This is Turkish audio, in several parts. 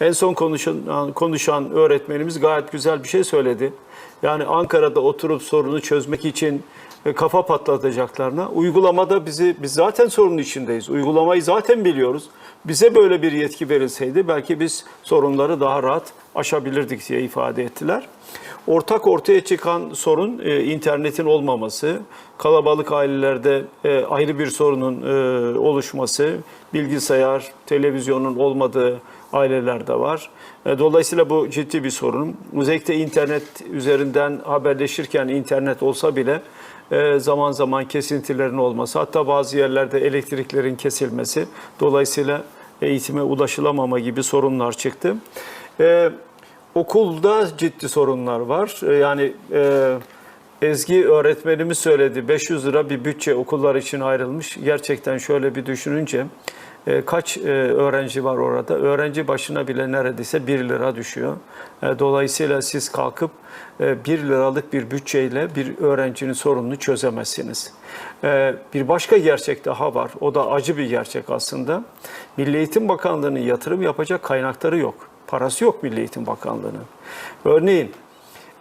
En son konuşan, konuşan öğretmenimiz gayet güzel bir şey söyledi. Yani Ankara'da oturup sorunu çözmek için e, kafa patlatacaklarına uygulamada bizi biz zaten sorunun içindeyiz. Uygulamayı zaten biliyoruz. Bize böyle bir yetki verilseydi belki biz sorunları daha rahat aşabilirdik diye ifade ettiler. Ortak ortaya çıkan sorun e, internetin olmaması, kalabalık ailelerde e, ayrı bir sorunun e, oluşması, bilgisayar, televizyonun olmadığı aileler de var. E, dolayısıyla bu ciddi bir sorun. Özellikle internet üzerinden haberleşirken internet olsa bile e, zaman zaman kesintilerin olması, hatta bazı yerlerde elektriklerin kesilmesi, dolayısıyla eğitime ulaşılamama gibi sorunlar çıktı. E, Okulda ciddi sorunlar var. E, Yani e, Ezgi öğretmenimiz söyledi 500 lira bir bütçe okullar için ayrılmış. Gerçekten şöyle bir düşününce kaç e, öğrenci var orada? Öğrenci başına bile neredeyse 1 lira düşüyor. E, Dolayısıyla siz kalkıp e, 1 liralık bir bütçeyle bir öğrencinin sorununu çözemezsiniz. E, Bir başka gerçek daha var. O da acı bir gerçek aslında. Milli Eğitim Bakanlığı'nın yatırım yapacak kaynakları yok. Parası yok Milli Eğitim Bakanlığı'nın. Örneğin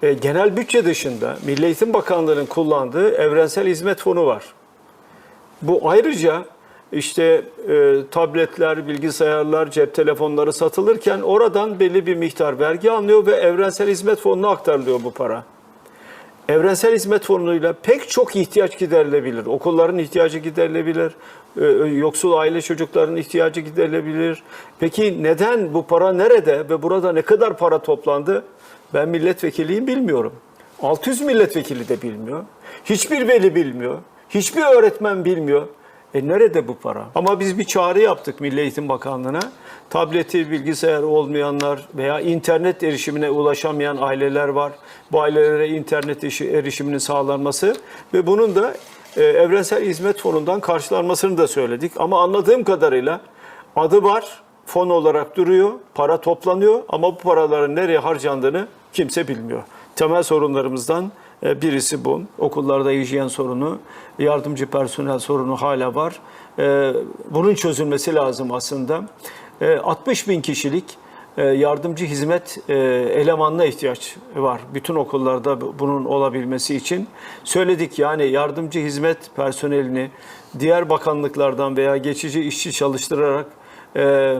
e, genel bütçe dışında Milli Eğitim Bakanlığı'nın kullandığı evrensel hizmet fonu var. Bu ayrıca işte e, tabletler, bilgisayarlar, cep telefonları satılırken oradan belli bir miktar vergi alınıyor ve evrensel hizmet fonuna aktarılıyor bu para. Evrensel hizmet fonuyla pek çok ihtiyaç giderilebilir. Okulların ihtiyacı giderilebilir. e, Yoksul aile çocuklarının ihtiyacı giderilebilir. Peki neden bu para nerede ve burada ne kadar para toplandı? Ben milletvekiliyim bilmiyorum. 600 milletvekili de bilmiyor. Hiçbir veli bilmiyor. Hiçbir öğretmen bilmiyor. E nerede bu para? Ama biz bir çağrı yaptık Milli Eğitim Bakanlığı'na. Tableti, bilgisayar olmayanlar veya internet erişimine ulaşamayan aileler var. Bu ailelere internet işi- erişiminin sağlanması ve bunun da e, Evrensel Hizmet Fonu'ndan karşılanmasını da söyledik. Ama anladığım kadarıyla adı var, fon olarak duruyor, para toplanıyor ama bu paraların nereye harcandığını kimse bilmiyor. Temel sorunlarımızdan birisi bu. Okullarda hijyen sorunu, yardımcı personel sorunu hala var. E, Bunun çözülmesi lazım aslında. E, 60 bin kişilik e, yardımcı hizmet e, elemanına ihtiyaç var. Bütün okullarda bunun olabilmesi için. Söyledik yani yardımcı hizmet personelini diğer bakanlıklardan veya geçici işçi çalıştırarak e,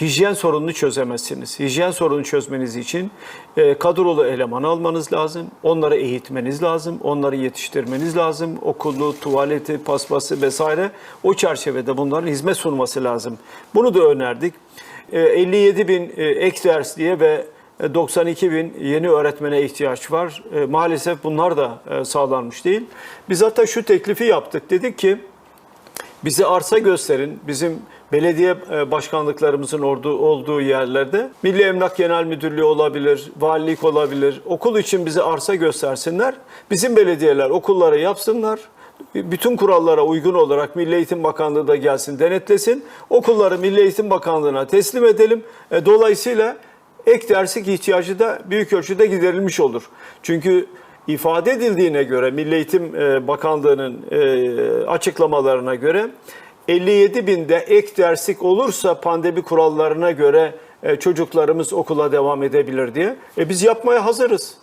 hijyen sorununu çözemezsiniz. Hijyen sorunu çözmeniz için e, kadrolu eleman almanız lazım. Onları eğitmeniz lazım. Onları yetiştirmeniz lazım. Okulu, tuvaleti, paspası vesaire o çerçevede bunların hizmet sunması lazım. Bunu da önerdik. E, 57 bin e, ek ders diye ve e, 92 bin yeni öğretmene ihtiyaç var. E, Maalesef bunlar da e, sağlanmış değil. Biz hatta şu teklifi yaptık. Dedik ki bize arsa gösterin. Bizim belediye e, başkanlıklarımızın olduğu, olduğu yerlerde Milli Emlak Genel Müdürlüğü olabilir, valilik olabilir. Okul için bize arsa göstersinler. Bizim belediyeler okulları yapsınlar. Bütün kurallara uygun olarak Milli Eğitim Bakanlığı da gelsin denetlesin. Okulları Milli Eğitim Bakanlığı'na teslim edelim. E, Dolayısıyla ek derslik ihtiyacı da büyük ölçüde giderilmiş olur. Çünkü ifade edildiğine göre Milli Eğitim e, Bakanlığı'nın açıklamalarına göre 57 binde ek derslik olursa pandemi kurallarına göre e, çocuklarımız okula devam edebilir diye. E biz yapmaya hazırız.